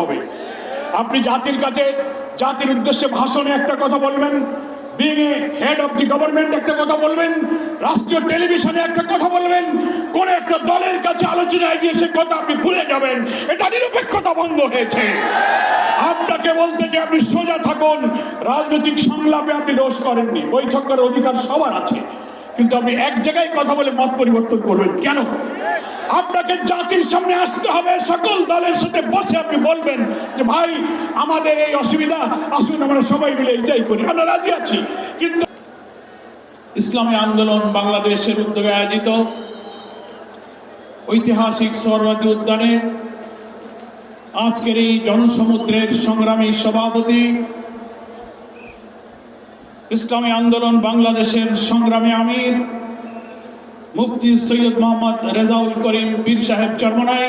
হবে। আপনি জাতির কাছে, জাতির উদ্দেশ্যে ভাষণে একটা কথা বলবেন being a head of the government একটা কথা বলবেন, রাষ্ট্রীয় টেলিভিশনে একটা কথা বলবেন, কোন একটা দলের কাছে আলোচনায় গিয়ে সে কথা আপনি ভুলে যাবেন। এটা নিরপেক্ষতা বন্ধ হয়েছে। আপনাকে বলতে যে আপনি সোজা থাকুন, রাজনৈতিক সংলাপে আপনি দোষ করেননি, বৈঠক করার অধিকার সবার আছে। কিন্তু আপনি এক জায়গায় কথা বলে মত পরিবর্তন করবেন। কেন? আপনাকে জাতির সামনে আসতে হবে, সকল দলের সাথে বসে আপনি বলবেন যে, ভাই, আমাদের এই অসুবিধা, আসুন আমরা সবাই মিলে এটাই করি। আমরা রাজি আছি, কিন্তু ইসলামী আন্দোলন বাংলাদেশের উদ্যোগে আয়োজিত ঐতিহাসিক সরবাদী উদ্যানে আজকের এই জনসমুদ্রের সংগ্রামী সভাপতি ইসলামী আন্দোলন বাংলাদেশের সংগ্রামী আমির মুফতি সৈয়দ মোহাম্মদ রেজাউল করিম বীর সাহেব চরমনাই,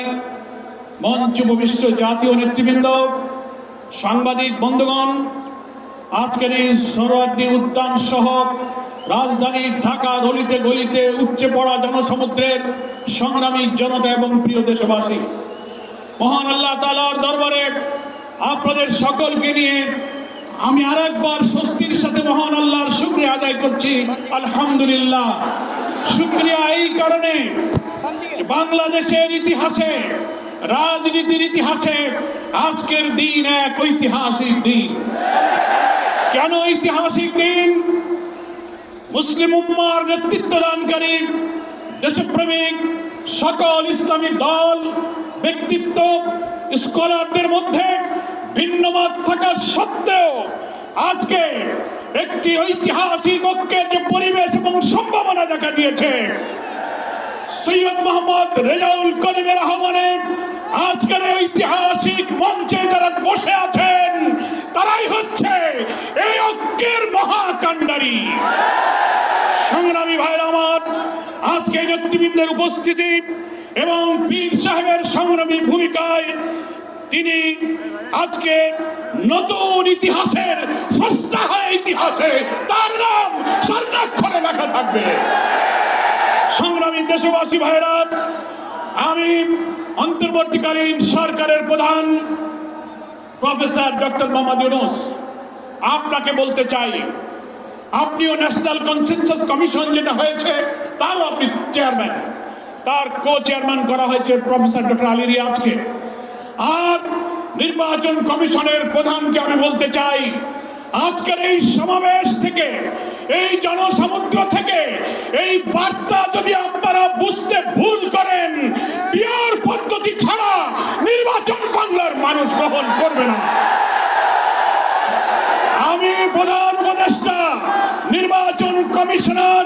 মঞ্চ উপবিষ্ট জাতীয় নেতৃবৃন্দ, সাংবাদিক বন্ধুগণ, আজকের এই সরোয়ার্দী উদ্যান সহ রাজধানী ঢাকা গলিতে গলিতে উপচে পড়া জনসমুদ্রের সংগ্রামী জনতা এবং প্রিয় দেশবাসী, মহান আল্লাহ তালার দরবারে আপনাদের সকলকে নিয়ে আমি আরেকবার স্বস্তির সাথে মহান আল্লাহর শুক্রিয়া আদায় করছি। আলহামদুলিল্লাহ। শুক্রিয়া এই কারণে বাংলাদেশের ইতিহাসে, রাজনীতির ইতিহাসে আজকের দিন এক ঐতিহাসিক দিন। কেন ঐতিহাসিক দিন? মুসলিম উম্মার নেতৃত্ব দানকারী দেশপ্রেমিক, সকল ইসলামী দল, ব্যক্তিত্ব, স্কলারদের মধ্যে ভিন্নমত থাকা সত্ত্বেও আজকে একটি ঐতিহাসিক ঐক্যের যে পরিবেশ এবং সম্ভাবনা দেখা দিয়েছে, সৈয়দ মোহাম্মদ রেজাউল করিমের আহ্বানে আজকের ঐতিহাসিক মঞ্চে যারা বসে আছেন, তারাই হচ্ছে এই ঐক্যের মহাকাণ্ডারী। সংগ্রামী ভাইরা আমার, আজকে নেতৃবৃন্দের উপস্থিতি এবং পীর সাহেবের সংগ্রামী ভূমিকায় তিনি আজকে নতুন ইতিহাসের সস্তা হয় ইতিহাসে তার নাম স্বর্ণাক্ষরে লেখা থাকবে। সংগ্রামী দেশবাসী ভাইরা আমি অন্তর্বর্তীকালীন সরকারের প্রধান প্রফেসর ডক্টর মোহাম্মদ ইউনুস, আপনাকে বলতে চাই, আপনিও ন্যাশনাল কনসেনসাস কমিশন যেটা হয়েছে, তারও আপনি চেয়ারম্যান তার কো চেয়ারম্যান করা হয়েছে প্রফেসর ডক্টর আলী রিয়াজকে। আর নির্বাচন কমিশনের প্রধানকে আমি বলতে চাই, আজকের এই সমাবেশ থেকে, এই জনসমুদ্র থেকে, এই বার্তা যদি আপনারা বুঝতে ভুল করেন পিয়ার পদ্ধতি ছাড়া নির্বাচন বাংলার মানুষ গ্রহণ করবে না। আমি প্রধান উপদেষ্টা, নির্বাচন কমিশনার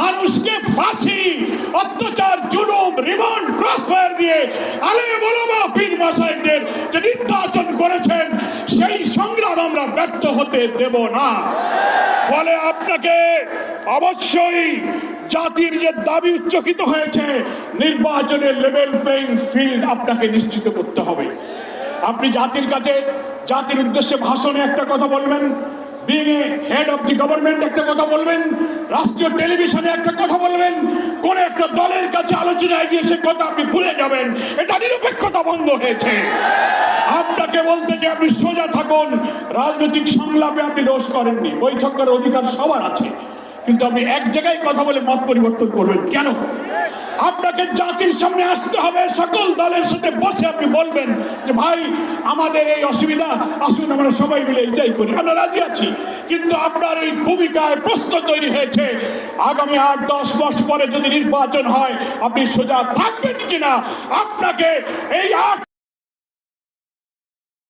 মানুষকে ফাঁসি, অত্যাচার, জুলুম, রিমান্ড, ক্রসফায়ার দিয়ে আলে বলব পীর মাসাইদের যে নির্বাচন করেছেন, সেই সংগ্রাম আমরা ব্যর্থ হতে দেব না। ফলে আপনাকে অবশ্যই জাতির যে দাবি উচ্চকিত হয়েছে, নির্বাচনের লেভেল প্লেইং ফিল্ড আপনাকে নিশ্চিত করতে হবে। আপনি জাতির কাছে, জাতির উদ্দেশ্যে ভাষণে একটা কথা বলবেন being head of the government একটা কথা বলবেন, রাষ্ট্রীয় টেলিভিশনে একটা কথা বলবেন, কোন একটা দলের কাছে আলোচনায় গিয়ে সে কথা আপনি ভুলে যাবেন। এটা নিরপেক্ষতা বন্ধ হয়েছে। আপনাকে বলতে যে আপনি সোজা থাকুন, রাজনৈতিক সংলাপে আপনি দোষ করেননি, বৈঠক করার অধিকার সবার আছে। কিন্তু আপনি এক জায়গায় কথা বলে মত পরিবর্তন করবেন। কেন? আপনাকে জাতির সামনে আসতে হবে, সকল দলের সাথে বসে আপনি বলবেন যে, ভাই, আমাদের এই অসুবিধা, আসুন আমরা সবাই মিলে এটাই করি। আমরা রাজি আছি, কিন্তু আপনার এই ভূমিকায় প্রশ্ন তৈরি হয়েছে, আগামী আট, দশ মাস পরে যদি নির্বাচন হয়, আপনি সোজা থাকবেন কিনা? আপনাকে এই আট